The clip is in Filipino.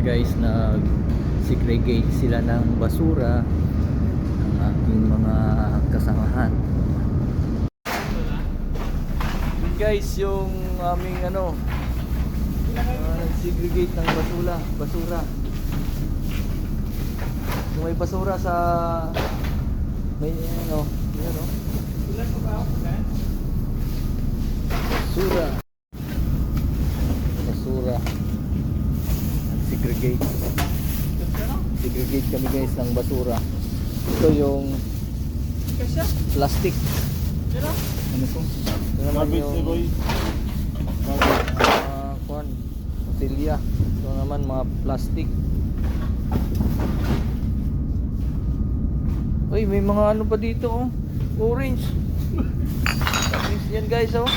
guys nag segregate sila ng basura ng aking mga kasamahan. Yun guys yung aming ano uh, segregate ng basura, basura. Kung may basura sa may ano. Basura. Basura. Segregate. Segregate kami guys ng basura. Ito yung plastic. Ano to? Ito naman yung uh, kuan, botelya. Ito naman mga plastic. Uy, may mga ano pa dito oh. Orange. Orange yan guys oh.